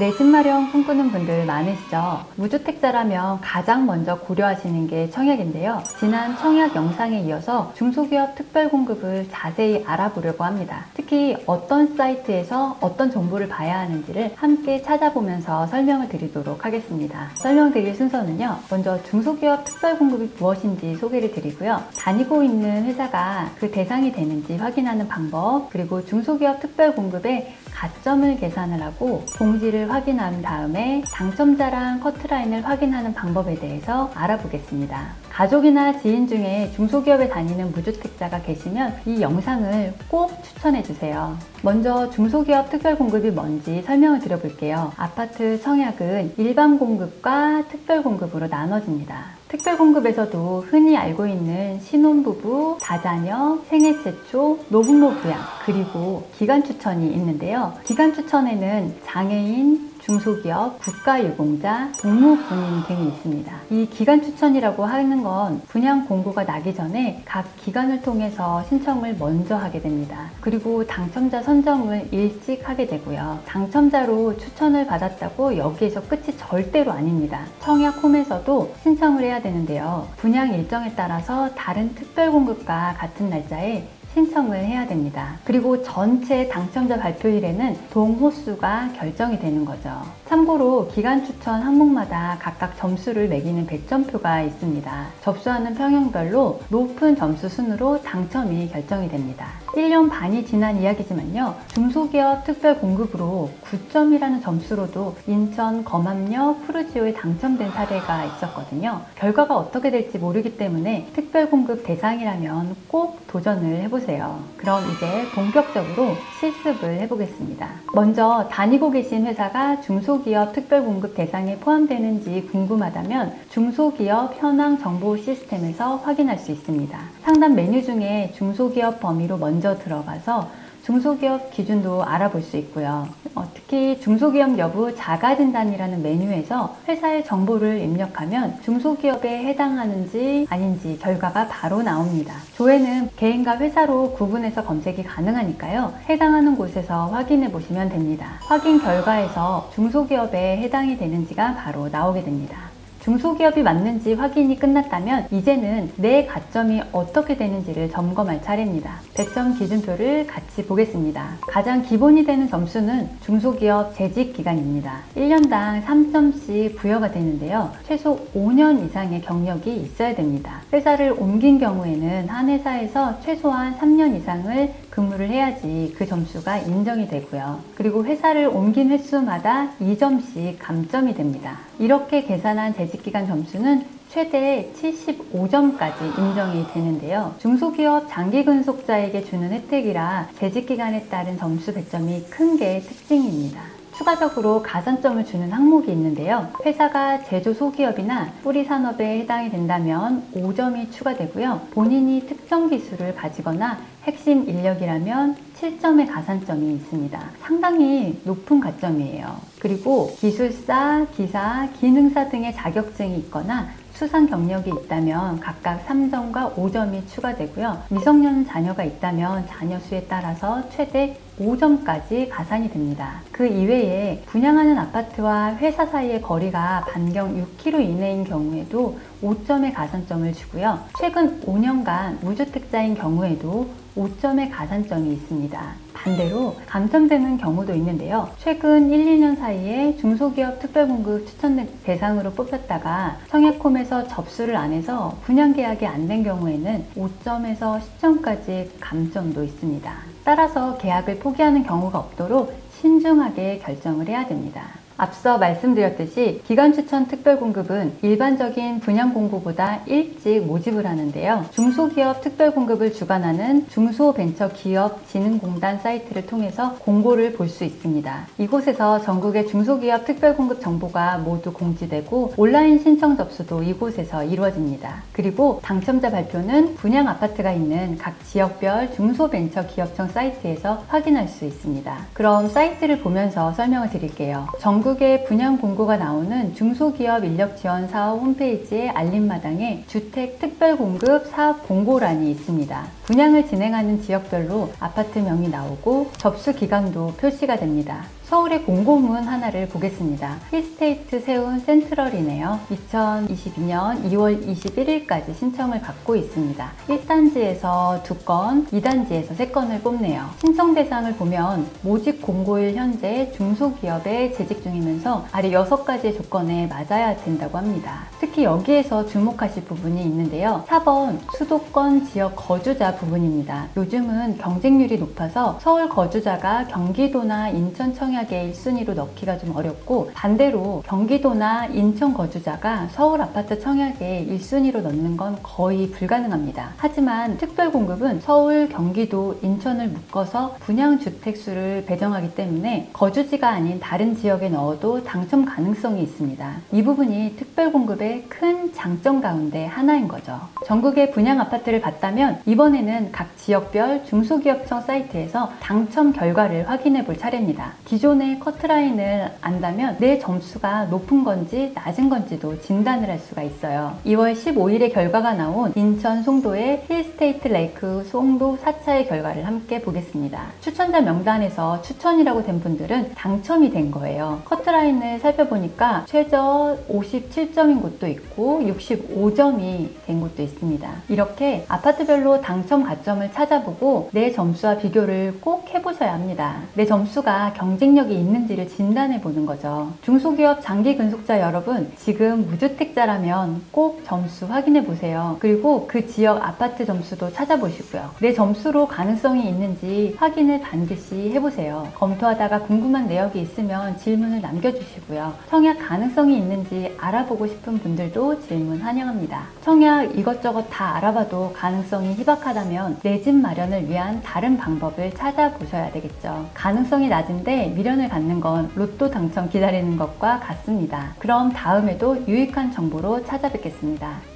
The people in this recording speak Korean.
내 집 마련 꿈꾸는 분들 많으시죠? 무주택자라면 가장 먼저 고려하시는 게 청약인데요. 지난 청약 영상에 이어서 중소기업 특별 공급을 자세히 알아보려고 합니다. 특히 어떤 사이트에서 어떤 정보를 봐야 하는지를 함께 찾아보면서 설명을 드리도록 하겠습니다. 설명드릴 순서는요. 먼저 중소기업 특별 공급이 무엇인지 소개를 드리고요. 다니고 있는 회사가 그 대상이 되는지 확인하는 방법, 그리고 중소기업 특별 공급의 가점을 계산을 하고 공지를 확인한 다음에 당첨자랑 커트라인을 확인하는 방법에 대해서 알아보겠습니다. 가족이나 지인 중에 중소기업에 다니는 무주택자가 계시면 이 영상을 꼭 추천해 주세요. 먼저 중소기업 특별 공급이 뭔지 설명을 드려볼게요. 아파트 청약은 일반 공급과 특별 공급으로 나눠집니다. 특별 공급에서도 흔히 알고 있는 신혼부부, 다자녀, 생애 최초, 노부모 부양, 그리고 기간 추천이 있는데요. 기간 추천에는 장애인, 중소기업, 국가유공자, 동무군인 등이 있습니다. 이 기간 추천이라고 하는 건 분양 공고가 나기 전에 각 기관을 통해서 신청을 먼저 하게 됩니다. 그리고 당첨자 선정을 일찍 하게 되고요. 당첨자로 추천을 받았다고 여기에서 끝이 절대로 아닙니다. 청약 홈에서도 신청을 해야 되는데요. 분양 일정에 따라서 다른 특별 공급과 같은 날짜에 신청을 해야 됩니다. 그리고 전체 당첨자 발표일에는 동호수가 결정이 되는 거죠. 참고로 기간 추천 항목마다 각각 점수를 매기는 배점표가 있습니다. 접수하는 평형별로 높은 점수 순으로 당첨이 결정이 됩니다. 1년 반이 지난 이야기지만요. 중소기업 특별 공급으로 9점이라는 점수로도 인천 검암역 푸르지오에 당첨된 사례가 있었거든요. 결과가 어떻게 될지 모르기 때문에 특별 공급 대상이라면 꼭 도전을 해보세요. 그럼 이제 본격적으로 실습을 해보겠습니다. 먼저 다니고 계신 회사가 중소기업 특별 공급 대상에 포함되는지 궁금하다면 중소기업 현황 정보 시스템에서 확인할 수 있습니다. 상담 메뉴 중에 중소기업 범위로 먼저 들어가서 중소기업 기준도 알아볼 수 있고요. 어, 특히 중소기업 여부 자가진단이라는 메뉴에서 회사의 정보를 입력하면 중소기업에 해당하는지 아닌지 결과가 바로 나옵니다. 조회는 개인과 회사로 구분해서 검색이 가능하니까요. 해당하는 곳에서 확인해 보시면 됩니다. 확인 결과에서 중소기업에 해당이 되는지가 바로 나오게 됩니다. 중소기업이 맞는지 확인이 끝났다면 이제는 내 가점이 어떻게 되는지를 점검할 차례입니다. 배점 기준표를 같이 보겠습니다. 가장 기본이 되는 점수는 중소기업 재직 기간입니다. 1년당 3점씩 부여가 되는데요. 최소 5년 이상의 경력이 있어야 됩니다. 회사를 옮긴 경우에는 한 회사에서 최소한 3년 이상을 근무를 해야지 그 점수가 인정이 되고요. 그리고 회사를 옮긴 횟수마다 2점씩 감점이 됩니다. 이렇게 계산한 재직 기간 점수는 최대 75점까지 인정이 되는데요. 중소기업 장기 근속자에게 주는 혜택이라 재직기간에 따른 점수 배점이 큰 게 특징입니다. 추가적으로 가산점을 주는 항목이 있는데요. 회사가 제조 소기업이나 뿌리 산업에 해당이 된다면 5점이 추가되고요. 본인이 특정 기술을 가지거나 핵심 인력이라면 7점의 가산점이 있습니다. 상당히 높은 가점이에요. 그리고 기술사, 기사, 기능사 등의 자격증이 있거나 수상 경력이 있다면 각각 3점과 5점이 추가되고요. 미성년 자녀가 있다면 자녀 수에 따라서 최대 5점까지 가산이 됩니다. 그 이외에 분양하는 아파트와 회사 사이의 거리가 반경 6km 이내인 경우에도 5점의 가산점을 주고요. 최근 5년간 무주택자인 경우에도 5점의 가산점이 있습니다. 반대로 감점되는 경우도 있는데요. 최근 1, 2년 사이에 중소기업 특별공급 추천 대상으로 뽑혔다가 청약홈에서 접수를 안 해서 분양 계약이 안 된 경우에는 5점에서 10점까지 감점도 있습니다. 따라서 계약을 포기하는 경우가 없도록 신중하게 결정을 해야 됩니다. 앞서 말씀드렸듯이 기간 추천 특별 공급은 일반적인 분양 공고보다 일찍 모집을 하는데요. 중소기업 특별 공급을 주관하는 중소벤처기업진흥공단 사이트를 통해서 공고를 볼 수 있습니다. 이곳에서 전국의 중소기업 특별 공급 정보가 모두 공지되고 온라인 신청 접수도 이곳에서 이루어집니다. 그리고 당첨자 발표는 분양 아파트가 있는 각 지역별 중소벤처기업청 사이트에서 확인할 수 있습니다. 그럼 사이트를 보면서 설명을 드릴게요. 전국 전국의 분양 공고가 나오는 중소기업 인력 지원 사업 홈페이지의 알림마당에 주택 특별 공급 사업 공고란이 있습니다. 분양을 진행하는 지역별로 아파트명이 나오고 접수 기간도 표시가 됩니다. 서울의 공고문 하나를 보겠습니다. 힐스테이트 세운 센트럴이네요. 2022년 2월 21일까지 신청을 받고 있습니다. 1단지에서 2건, 2단지에서 3건을 뽑네요. 신청 대상을 보면 모집 공고일 현재 중소기업에 재직 중이면서 아래 6가지의 조건에 맞아야 된다고 합니다. 특히 여기에서 주목하실 부분이 있는데요. 4번 수도권 지역 거주자 부분입니다. 요즘은 경쟁률이 높아서 서울 거주자가 경기도나 인천 청 약에 1순위로 넣기가 좀 어렵고 반대로 경기도나 인천 거주자가 서울 아파트 청약에 1순위로 넣는 건 거의 불가능합니다. 하지만 특별 공급은 서울, 경기도, 인천을 묶어서 분양 주택 수를 배정하기 때문에 거주지가 아닌 다른 지역에 넣어도 당첨 가능성이 있습니다. 이 부분이 특별 공급의 큰 장점 가운데 하나인 거죠. 전국의 분양 아파트를 봤다면 이번에는 각 지역별 중소기업청 사이트에서 당첨 결과를 확인해 볼 차례입니다. 기존 의 커트라인을 안다면 내 점수가 높은 건지 낮은 건지도 진단을 할 수가 있어요. 2월 15일에 결과가 나온 인천 송도의 힐스테이트 레이크 송도 4차의 결과를 함께 보겠습니다. 추천자 명단에서 추천이라고 된 분들은 당첨이 된 거예요. 커트라인을 살펴보니까 최저 57점인 곳도 있고 65점이 된 곳도 있습니다. 이렇게 아파트별로 당첨 가점을 찾아보고 내 점수와 비교를 꼭 해보셔야 합니다. 내 점수가 경쟁력이 있는지를 진단해 보는 거죠. 중소기업 장기 근속자 여러분, 지금 무주택자라면 꼭 점수 확인해 보세요. 그리고 그 지역 아파트 점수도 찾아보시고요. 내 점수로 가능성이 있는지 확인을 반드시 해보세요. 검토하다가 궁금한 내역이 있으면 질문을 남겨주시고요. 청약 가능성이 있는지 알아보고 싶은 분들도 질문 환영합니다. 청약 이것저것 다 알아봐도 가능성이 희박하다면 내 집 마련을 위한 다른 방법을 찾아보셔야 되겠죠. 가능성이 낮은데 미련을 갖는 건 로또 당첨 기다리는 것과 같습니다. 그럼 다음에도 유익한 정보로 찾아뵙겠습니다.